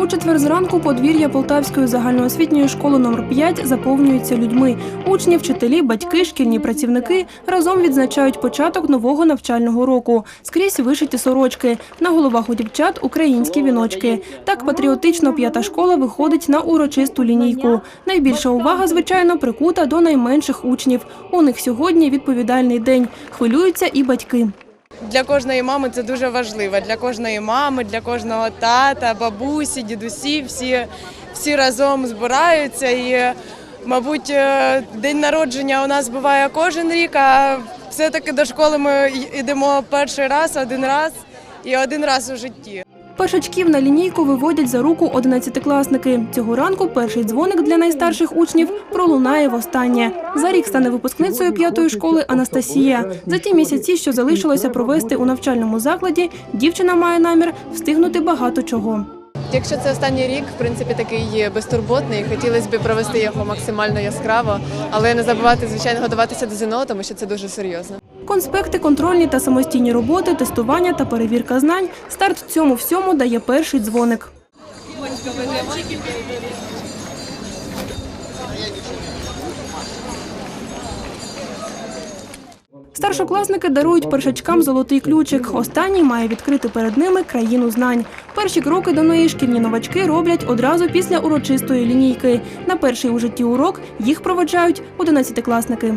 У четвер зранку подвір'я Полтавської загальноосвітньої школи номер 5 заповнюється людьми. Учні, вчителі, батьки, шкільні працівники разом відзначають початок нового навчального року. Скрізь вишиті сорочки. На головах у дівчат українські віночки. Так патріотично п'ята школа виходить на урочисту лінійку. Найбільша увага, звичайно, прикута до найменших учнів. У них сьогодні відповідальний день. Хвилюються і батьки. Для кожної мами це дуже важливо. Для кожної мами, для кожного тата, бабусі, дідусі, всі, всі разом збираються. І, мабуть, е, день народження у нас буває кожен рік, а все-таки до школи ми йдемо перший раз, один раз і один раз у житті. Першачків на лінійку виводять за руку одинадцятикласники. Цього ранку перший дзвоник для найстарших учнів пролунає востаннє. За рік стане випускницею п'ятої школи Анастасія. За ті місяці, що залишилося провести у навчальному закладі, дівчина має намір встигнути багато чого. Якщо це останній рік, в принципі, такий безтурботний, хотілося б провести його максимально яскраво, але не забувати, звичайно, готуватися до ЗНО, тому що це дуже серйозно. Конспекти, контрольні та самостійні роботи, тестування та перевірка знань. Старт цьому всьому дає перший дзвоник. Старшокласники дарують першачкам золотий ключик. Останній має відкрити перед ними країну знань. Перші кроки до неї шкільні новачки роблять одразу після урочистої лінійки. На перший у житті урок їх проведжають одинадцятикласники.